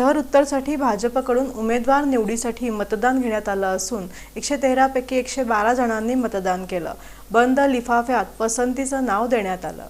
शहर उत्तरसाठी भाजपकडून उमेदवार निवडीसाठी मतदान घेण्यात आलं असून एकशे तेरापैकी एकशे बारा जणांनी मतदान केलं. बंद लिफाफ्यात पसंतीचं नाव देण्यात आलं.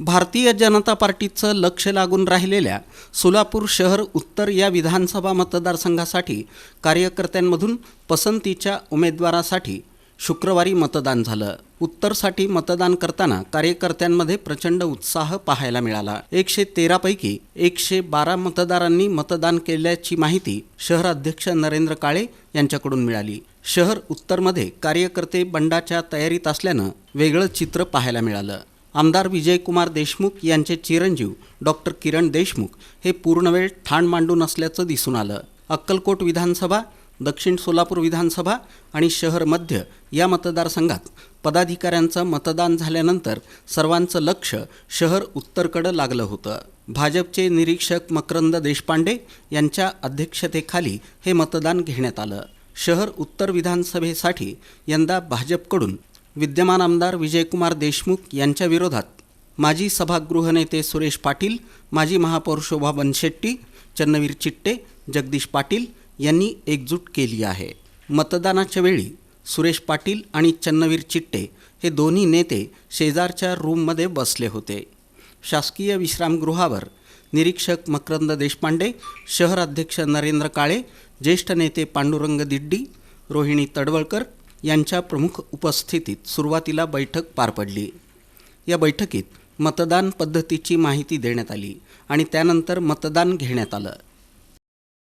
भारतीय जनता पार्टीचं लक्ष लागून राहिलेल्या सोलापूर शहर उत्तर या विधानसभा मतदारसंघासाठी कार्यकर्त्यांमधून पसंतीच्या उमेदवारासाठी शुक्रवारी मतदान झालं. उत्तरसाठी मतदान करताना कार्यकर्त्यांमध्ये प्रचंड उत्साह पाहायला मिळाला. एकशे तेरापैकी एकशे बारा मतदारांनी मतदान केल्याची माहिती शहर अध्यक्ष नरेंद्र काळे यांच्याकडून मिळाली. शहर उत्तरमध्ये कार्यकर्ते बंडाच्या तयारीत असल्यानं वेगळं चित्र पाहायला मिळालं. आमदार विजयकुमार देशमुख यांचे चिरंजीव डॉक्टर किरण देशमुख हे पूर्णवेळ ठाण मांडून असल्याचं दिसून आलं. अक्कलकोट विधानसभा दक्षिण सोलापूर विधानसभा आणि शहर मध्य या मतदारसंघात पदाधिकाऱ्यांचं मतदान झाल्यानंतर सर्वांचं लक्ष शहर उत्तरकडं लागलं होतं. भाजपचे निरीक्षक मकरंद देशपांडे यांच्या अध्यक्षतेखाली हे मतदान घेण्यात आलं. शहर उत्तर विधानसभेसाठी यंदा भाजपकडून विद्यमान आमदार विजयकुमार देशमुख यांच्या विरोधात माजी सभागृह नेते सुरेश पाटील माजी महापौर शोभा बनशेट्टी चन्नवीर चिट्टे जगदीश पाटील यांनी एकजूट केली आहे. मतदानाच्या वेळी सुरेश पाटील आणि चन्नवीर चिट्टे हे दोन्ही नेते शेजारच्या रूममध्ये बसले होते. शासकीय विश्रामगृहावर निरीक्षक मकरंद देशपांडे शहर अध्यक्ष नरेंद्र काळे ज्येष्ठ नेते पांडुरंग दिड्डी रोहिणी तडवळकर यांच्या प्रमुख उपस्थितीत सुरुवातीला बैठक पार पडली. या बैठकीत मतदान पद्धतीची माहिती देण्यात आली आणि त्यानंतर मतदान घेण्यात आलं.